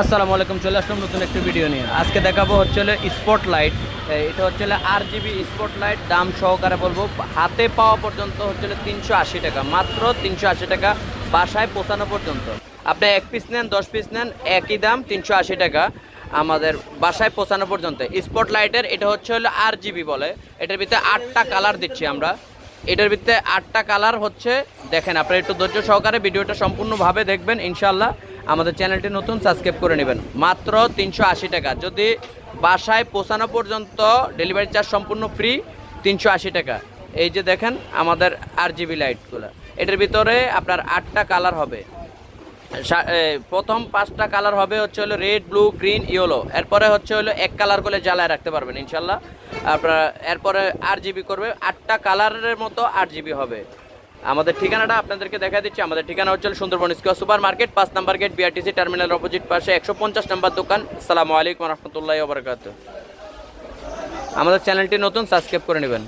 আসসালামু আলাইকুম, চলে আসলাম নতুন একটি ভিডিও নিয়ে। আজকে দেখাবো হচ্ছে হলো স্পট লাইট এটা হচ্ছে আর জিবি স্পট লাইট দাম সহকারে বলব। হাতে পাওয়া পর্যন্ত হচ্ছে তিনশো আশি টাকা, মাত্র তিনশো আশি টাকা, বাসায় পৌঁছানো পর্যন্ত। আপনি এক পিস নেন, দশ পিস নেন, একই দাম, তিনশো আশি টাকা, আমাদের বাসায় পৌঁছানো পর্যন্ত। স্পট লাইটের এটা হচ্ছে হলো আর জিবি বলে, এটার ভিতরে আটটা কালার দিচ্ছি আমরা। এটার ভিত্তে আটটা কালার হচ্ছে। দেখেন, আপনারা একটু ধৈর্য সহকারে ভিডিওটা সম্পূর্ণভাবে দেখবেন ইনশাল্লাহ আমাদের চ্যানেলটি নতুন, সাবস্ক্রাইব করে নেবেন। মাত্র তিনশো আশি টাকা। যদি বাসায় পৌঁছানো পর্যন্ত ডেলিভারি চার্জ সম্পূর্ণ ফ্রি, তিনশো আশি টাকা। এই যে দেখেন, আমাদের আর জিবি লাইটগুলো। এটার ভিতরে আপনার আটটা কালার হবে। প্রথম পাঁচটা কালার হবে হচ্ছে হলো রেড, ব্লু, গ্রিন, ইয়েলো। এরপরে হচ্ছে হলো এক কালার করে জ্বালায় রাখতে পারবেন, ইনশাল্লাহ। আপনার এরপরে আট জিবি করবে, আটটা কালারের মতো আট জিবি হবে। আমাদের ঠিকানাটা আপনাদেরকে দেখা দিচ্ছি। আমাদের ঠিকানা হচ্ছে সুন্দরবন স্কোয়ার সুপার মার্কেট, পাঁচ number gate, BRTC terminal opposite পাশে একশো পঞ্চাশ নাম্বার দোকান। সালামু আলাইকুম রহমতুল্লাহ বরকাত আমাদের চ্যানেলটি নতুন, সাবস্ক্রাইব করে নেবেন।